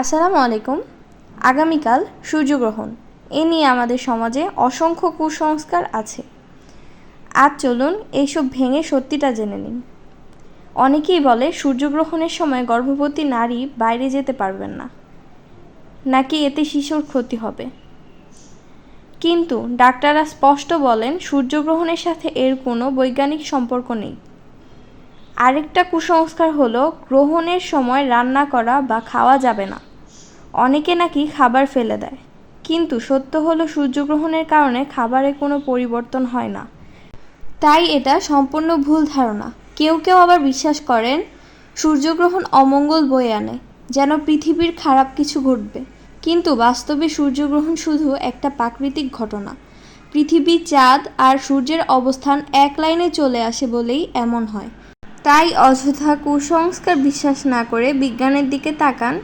আসসালামু আলাইকুম। আগামীকাল সূর্যগ্রহণ। এ নিয়ে আমাদের সমাজে অসংখ্য কুসংস্কার আছে। আজ চলুন এইসব ভেঙে সত্যিটা জেনে নিন অনেকেই বলে সূর্যগ্রহণের সময় গর্ভবতী নারী বাইরে যেতে পারবেন না। নাকি এতে শিশুর ক্ষতি হবে? কিন্তু ডাক্তাররা স্পষ্ট বলেন, সূর্যগ্রহণের সাথে এর কোনো বৈজ্ঞানিক সম্পর্ক নেই। আরেকটা কুসংস্কার হলো, গ্রহণের সময় রান্না করা বা খাওয়া যাবে না। অনেকে নাকি খাবার ফেলে দেয়। কিন্তু সত্য হলো, সূর্যগ্রহণের কারণে খাবারে কোনো পরিবর্তন হয় না। তাই এটা সম্পূর্ণ ভুল ধারণা। কেউ কেউ আবার বিশ্বাস করেন, সূর্যগ্রহণ অমঙ্গল বয়ে আনে, যেন পৃথিবীর খারাপ কিছু ঘটবে। কিন্তু বাস্তবে সূর্যগ্রহণ শুধু একটা প্রাকৃতিক ঘটনা। পৃথিবী চাঁদ আর সূর্যের অবস্থান এক লাইনে চলে আসে বলেই এমন হয়। তাই অযথা কুসংস্কার বিশ্বাস না করে বিজ্ঞানের দিকে তাকান।